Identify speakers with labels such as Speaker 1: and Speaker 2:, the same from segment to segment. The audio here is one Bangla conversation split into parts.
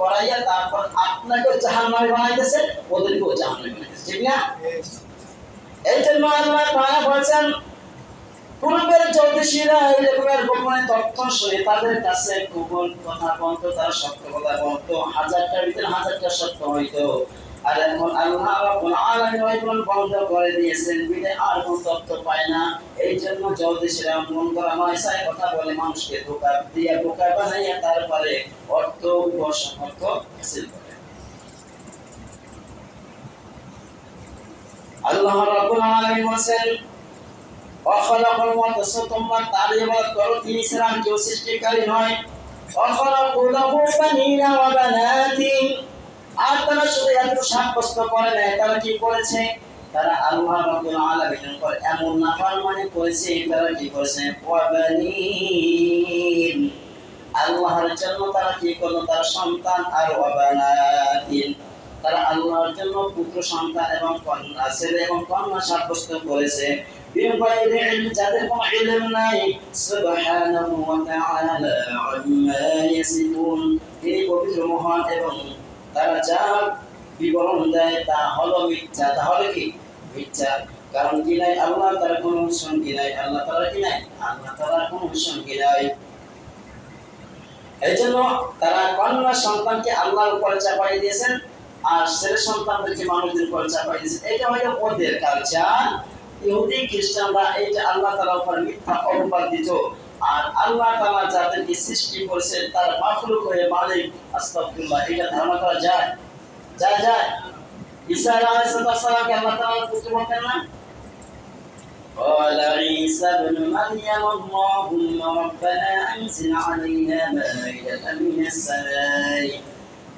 Speaker 1: করাইয়া তারপর আপনাকেও জাহান্নামে বানাইতেছে, ওদেরকেও জাহান্নামে বানাইতেছে, ঠিক না? তারা সত্য কথা বলতো, হাজারটার ভিতরে হাজারটা সত্য হইতো। আর তিনি ছাড়া কেউ সৃষ্টিকারী নয়। আর শুধু এত সাব্যস্ত করে নেয় তারা কি করেছে? তারা আল্লাহ রাব্বুল আলামিনের উপর এমন নাফরমানি করেছে, তারা কি করেছে? আল্লাহর জন্য তারা কি করল? তার সন্তান আর ওয়াবানাতিন তারা আল্লাহর জন্য পুত্র, সন্তান এবং কন্যা, ছেলে এবং কন্যা সাব্যস্ত করেছে। যাদের তিনি পবিত্র মহান এবং তারা যা বিবরণ দেয় তা হলো মিথ্যা। তাহলে কি? মিথ্যা। কারণ কি নাই? আল্লাহ তার কোনো সঙ্গী নাই। আল্লাহ তারা কি নাই? আল্লাহ তারা কোনো সঙ্গী নাই। এই জন্য তারা কন্যা সন্তানকে আল্লাহর উপরে চাপাই দিয়েছেন, আর ছেলে সন্তানদেরকে মানুষদের উপরে চাপাই দিয়েছেন। এটা হলো ওদের কালচার ইহুদি, খ্রিস্টানরা এই আল্লাহ তাআলার উপর মিথ্যা অপবাদ দিত। আর আল্লাহ তাআলা যাদেরকে সৃষ্টি করেছেন তার মাখলুক হয়ে মালিক আস্তাগফিরুল্লাহ এটা ধারণা করা যায় যায় যায় ঈসা আলাইহিস সালামকে আল্লাহ তাআলা পুত্র বলতেন না قال عيسى ابن مريم اللهم ربنا انزل علينا مائدة من السماء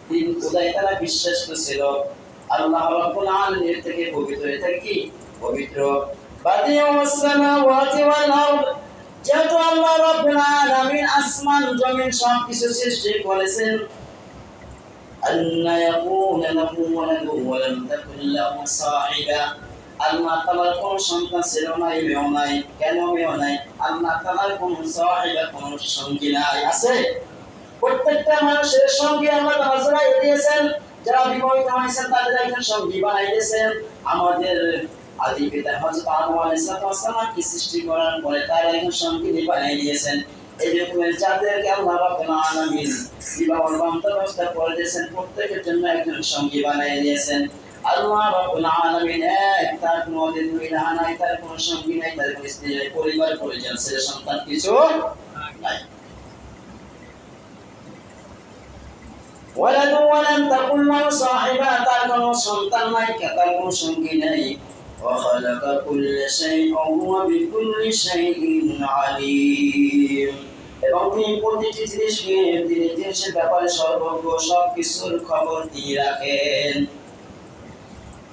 Speaker 1: তিন খোদাই তারা বিশ্বাস করেছিল আল্লাহ রাব্বুল আলামিনের থেকে পবিত্র এটা কি পবিত্র বাদিউস সামাওয়াতি ওয়াল আরদ যেহেতু আল্লাহ রাব্বুল আলামিন আসমান জমিন সব কিছু সৃষ্টি করেছেন আন্না ইয়াকুনা লাহু ওয়ালাদু ওয়া লাম লাহু সাহিবা আল্লাহ তাআলার কোন সন্তান ছিল না মেয়েও নাই, কেন মেয়েও নাই? আল্লাহ তাআলার কোন সাহিবা কোন সঙ্গী নাই, আছে? প্রত্যেকটা মানুষের সঙ্গী আল্লাহ তাআলা দিয়েছেন। যারা বিবাহিত হয়েছেন, তাদের একজন সঙ্গী বানাই দিয়েছেন। আমাদের আদি পিতা হযরত আদম আলাইহিস সালাম কি সৃষ্টি করার পরে তার একজন সঙ্গী বানাই দিয়েছেন এই রকমের যাদেরকে আল্লাহ রাব্বুল আলামিন বিবাহ ব্যবস্থা করে দিয়েছেন প্রত্যেকের জন্য একজন সঙ্গী বানাই দিয়েছেন আল্লাহ রাব্বুল আলামিন এক তার কোনো অদের দুই নাই তার কোনো সঙ্গী নাই তার কোনো স্ত্রী নাই পরিবার পরিজন ছেলে সন্তান কিছু নাই ولد ولم تكن له صاحبة তার কোনো সন্তান নাই তার কোনো সঙ্গী নাই وخلق كل شيء وهو بكل شيء عليم এবং তিনি প্রতিটি জিনিসকে তিনি জিনিসের ব্যাপারে সর্বজ্ঞ সব কিছুর খবর দিয়ে রাখেন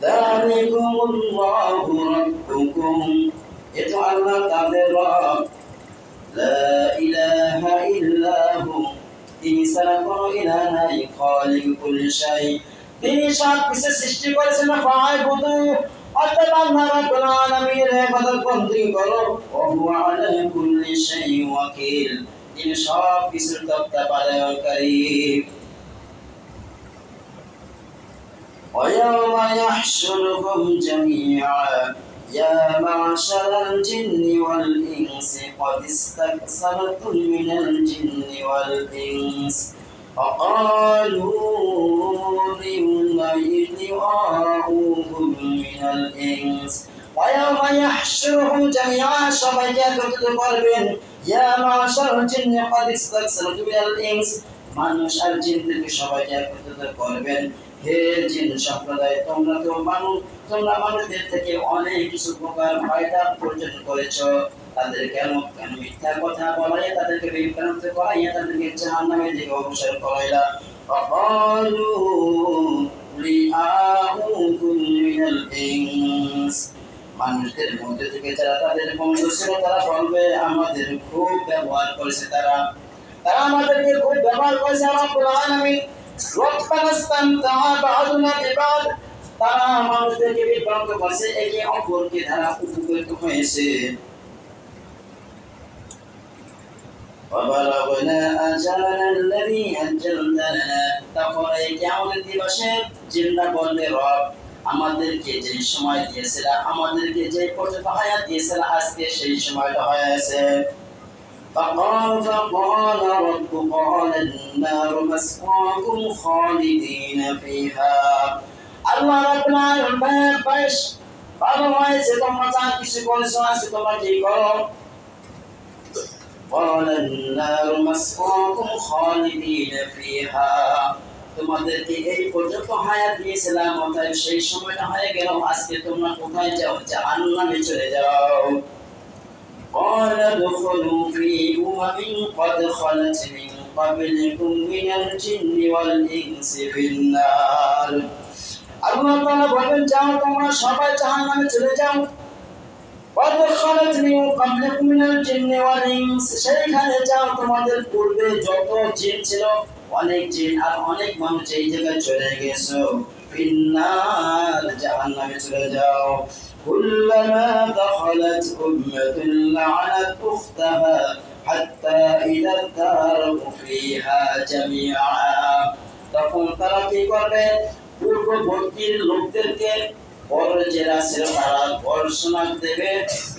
Speaker 1: ذلكم الله ربكم এতো আল্লাহ তাদের রব لا إله إلا هو তিনি ছাড়া কোনো ইলাহ নাই খালিক কুল শাই তিনি সব কিছু সৃষ্টি করেছেন ফায় বুদু অর্থাৎ আল্লাহ রাব্বুল আলামিনের ইবাদত বন্দি করো ও হুয়া আলা কুল্লি শাই ওয়াকিল তিনি সব কিছুর তত্ত্বাবধানকারী ويوم يحشرهم جميعا يا معشر الجن والإنس قد استكثرتم من الجن والإنس فقالوا ليراؤوهم من الإنس ويوم يحشرهم جميعا সবাইকে একত্রিত করবেন يا معشر الجن قد استكثرتم من الإنس মানুষ আর জিন থেকে সবাইকে একত্রিত করবেন হে জিন সম্প্রদায় তোমরা তো মানুষ তোমরা মানুষদের থেকে অনেক কিছু প্রকার ফায়দা অর্জন করেছ তাদের কেন কেন মিথ্যা কথা বলাইয়া তাদেরকে বিভ্রান্ত করাইয়া তাদেরকে জাহান্নামের দিকে অগ্রসর করাইলা فقالوا لآؤكم من الإنس মানুষদের মধ্যে থেকে যারা তাদের বন্ধু ছিল তারা বলবে আমাদের খুব ব্যবহার করেছে তারা তারা আমাদেরকে খুব ব্যবহার করেছে রব্বুল আলামিন রব্বানা ইস্তামতাআ বা'দুনা বিবাদ তারা মানুষদেরকে বিভ্রান্ত করেছে একে অপরকে দ্বারা উপকৃত হয়েছে وبلغنا أجلنا الذي أجلت لنا তখন কেমন দিবসে জিন্দা বলবে রব আমাদেরকে যে সময় দিয়েছিল আমাদেরকে যে পর্যন্ত হায়াত দিয়েছিল আজকে সেই সময়টা হয়ে গেছে فقال فقال رب قال النار مسواكم خالدين فيها আল্লাহ রাব্বুল আলামিন বেশ ভালো হয়েছে তোমরা যা কিছু করেছো আজকে তোমরা কি করো قال النار مسواكم خالدين فيها তোমাদেরকে এই পর্যন্ত হায়াত দিয়েছিলাম অতএব সেই সময়টা হয়ে গেল আজকে তোমরা কোথায় যাও জাহান্নামে চলে যাও قال ادخلوا في أمم قد خلت من قبلكم من الجن والإنس في النار আল্লাহ তাআলা বলেন যাও তোমরা সবাই জাহান্নামে চলে যাও قد خلت من قبلكم من الجن والإنس সেইখানে যাও তোমাদের পূর্বে যত জিন ছিল অনেক জিন আর অনেক মানুষ এই জায়গায় চলে গেছো ফিন্নার জাহান্নামে চলে যাও كلما دخلت أمة لعنت أختها حتى إذا اداركوا فيها جميعا তখন তারা কি করবে পূর্ববর্তী লোকদেরকে পরে যারা ছিল তারা গর্ষণা দেবে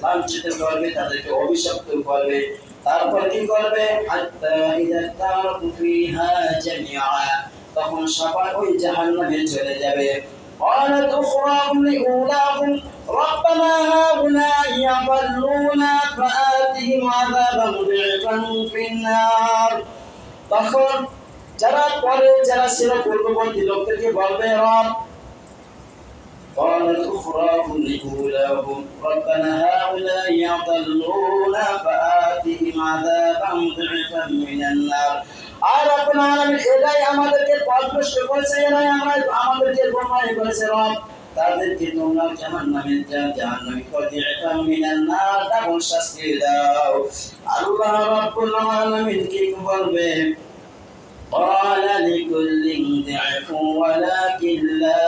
Speaker 1: লাঞ্ছিত করবে তাদেরকে অভিশপ্ত করবে তারপর কি করবে হাত্তা ইদা তারাকু ফিহা জামিআ তখন সবাই ওই জাহান্নামে চলে যাবে قالت أخراهم لأولاهم ربنا هؤلاء يضلونا فآتهم عذابا ضعفا في النار তখন যারা পরে যারা ছিল পূর্ববর্তী লোকদেরকে বলবে রব قالت أخراهم لأولاهم ربنا هؤلاء يضلونا فآتهم عذابا ضعفا من النار আর আপনার আলামিন এরাই আমাদেরকে পথভ্রষ্ট করেছে এরাই আমরা আমাদেরকে গোমরাহি করেছে রব তাদেরকে তোমরা জাহান্নামে যা জাহান্নামে কদিআতা মিনান নার ডাবল শাস্তি দাও আল্লাহ রাব্বুল আলামিন কি বলবে قال لكل ضعف ولكن لا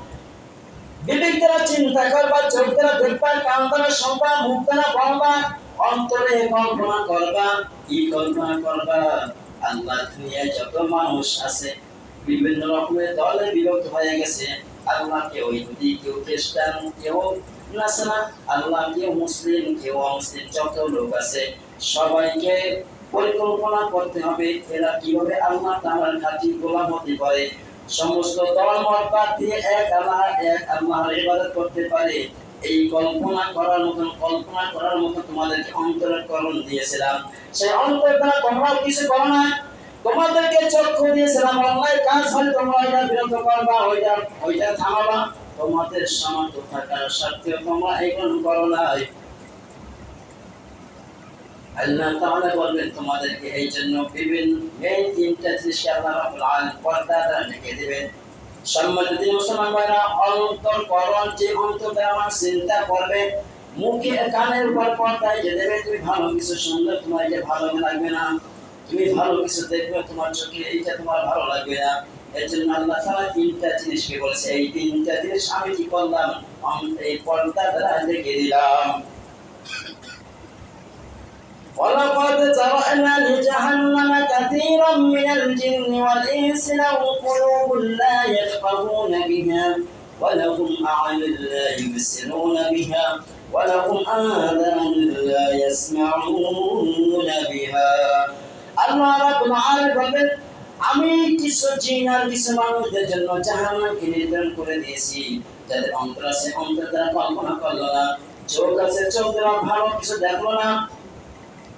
Speaker 1: চিন্তা করবা দেখবা বলবা অন্তরে কল্পনা করবা, কি কল্পনা করবা? আল্লাহ দুনিয়ায় যত মানুষ আছে, বিভিন্ন রকমের দলে হয়ে গেছে। আল্লাহ কেউ ইহুদি কেউ খ্রিস্টান, কেউ আল্লাহ কেউ মুসলিম, কেউ অমুসলিম, যত লোক আছে, সবাইকে পরিকল্পনা করতে হবে। এরা কীভাবে আল্লাহ খাঁটি গোলাম হতে পারে সমস্ত বাদ দিয়ে এক আল্লাহ, এক আল্লাহর ইবাদত করতে পারে। এই কল্পনা করার মতন, কল্পনা করার মতো তোমাদেরকে অন্তরকরণ দিয়েছিলাম। সেই অন্তর দ্বারা তোমরাও কিছু করো না। তোমাদেরকে চক্ষু দিয়েছিলাম অন্যায় কাজ হলে তোমরা ওইটা বিরত করবা, ওইটা ওইটা থামাবা। তোমাদের সামর্থ্য থাকার সত্ত্বেও তোমরা এগুলো করো নাই। আল্লাহ তাআলা বলবেন, তোমাদেরকে এই জন্য বিভিন্ন এই তিনটা জিনিসকে আল্লাহ রাব্বুল আলামিন পর্দা ঢেকে দিবেন। সম্মানিত মুসলমান ভাইরা অন্তর করণ যে অন্তর আমার চিন্তা করবে, মুখে কানের উপর পর্দায় যে দেবে, তুমি ভালো কিছু শুনলে তোমার এটা ভালো লাগবে না। তুমি ভালো কিছু দেখবে, তোমার চোখে এইটা তোমার ভালো লাগবে না। এর জন্য আল্লাহ তাআলা তিনটা জিনিসকে বলেছে। এই তিনটা জিনিস আমি কি করলাম? এই পর্দা দ্বারা ঢেকে দিলাম। ولقد ذرأنا لجهنم كثيرا من الجن والإنس لهم قلوب لا يفقهون بها ولهم أعين لا يبصرون بها ولهم آذان لا يسمعون بها আল্লাহ রাব্বুল আলামিন বলেন আমি কিছু জিন আর কিছু মানুষদের জন্য জাহান্নামকে নির্ধারণ করে দিয়েছি যাদের অন্তর আছে অন্তর দ্বারা কল্পনা করলো না চোখ আছে চোখ দ্বারা ভালো কিছু দেখলো না